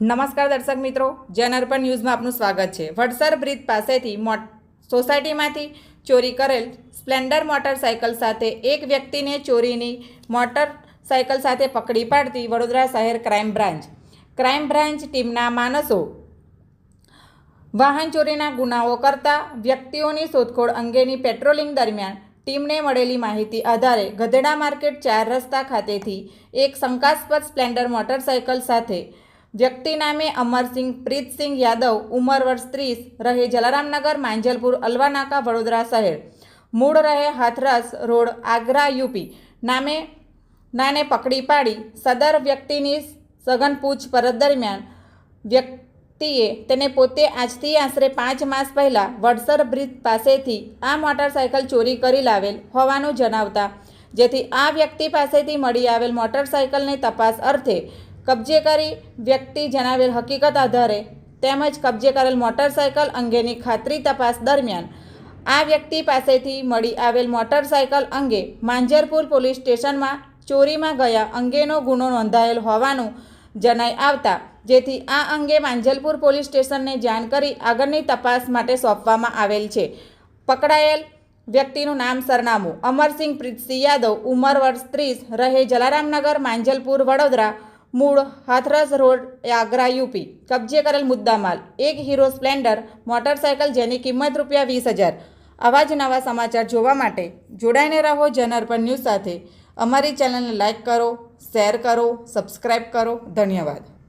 નમસ્કાર દર્શક મિત્રો, જન અર્પણ ન્યૂઝમાં આપનું સ્વાગત છે. વડસર બ્રિજ પાસેથી સોસાયટીમાંથી ચોરી કરેલ સ્પ્લેન્ડર મોટરસાયકલ સાથે એક વ્યક્તિને ચોરીની મોટરસાયકલ સાથે પકડી પાડતી વડોદરા શહેર ક્રાઇમ બ્રાન્ચ. ક્રાઇમ બ્રાન્ચ ટીમના માણસો વાહન ચોરીના ગુનાઓ કરતા વ્યક્તિઓની શોધખોળ અંગેની પેટ્રોલિંગ દરમિયાન ટીમને મળેલી માહિતી આધારે ગધેડા માર્કેટ ચાર રસ્તા ખાતેથી એક શંકાસ્પદ સ્પ્લેન્ડર મોટરસાયકલ સાથે વ્યક્તિ નામે અમરસિંહ, પ્રીતસિંહ યાદવ, ઉંમર વર્ષ ત્રીસ, રહે જલારામનગર, માંજલપુર, અલવાનાકા, વડોદરા શહેર. મૂળ રહે હાથરસ રોડ, આગ્રા, યુપી. નામે, નાને પકડી પાડી સદર વ્યક્તિની સઘન પૂછપરછ દરમિયાન વ્યક્તિએ તેને પોતે આજથી આશરે પાંચ માસ પહેલાં વડસર બ્રિજ પાસેથી આ મોટરસાયકલ ચોરી કરી લાવેલ હોવાનું જણાવતા, જેથી આ વ્યક્તિ પાસેથી મળી આવેલ મોટરસાયકલની તપાસ અર્થે કબજે કરી વ્યક્તિ જણાવેલ હકીકત આધારે તેમજ કબજે કરેલ મોટરસાયકલ અંગેની ખાતરી તપાસ દરમિયાન આ વ્યક્તિ પાસેથી મળી આવેલ મોટરસાયકલ અંગે માંજરપુર પોલીસ સ્ટેશનમાં ચોરીમાં ગયા અંગેનો ગુનો નોંધાયેલ હોવાનું જણાઈ આવતા જેથી આ અંગે માંજલપુર પોલીસ સ્ટેશનને જાણ કરી આગળની તપાસ માટે સોંપવામાં આવેલ છે. પકડાયેલ વ્યક્તિનું નામ સરનામું અમરસિંહ પ્રીતસિંહ યાદવ, ઉંમર વર્ષ ત્રીસ, રહે જલારામનગર માંજલપુર વડોદરા મૂળ હાથરસ રોડ આગ્રા યુપી. કબજે કરેલ મુદ્દામાલ એક હીરો સ્પ્લેન્ડર, મોટરસાયકલ જેની કિંમત રૂપિયા વીસ હજાર. આવા જ નવા સમાચાર જોવા માટે જોડાઈને રહો જનઅર્પણ ન્યૂઝ સાથે. અમારી ચેનલને લાઇક કરો, શેર કરો સબસ્ક્રાઈબ કરો. ધન્યવાદ.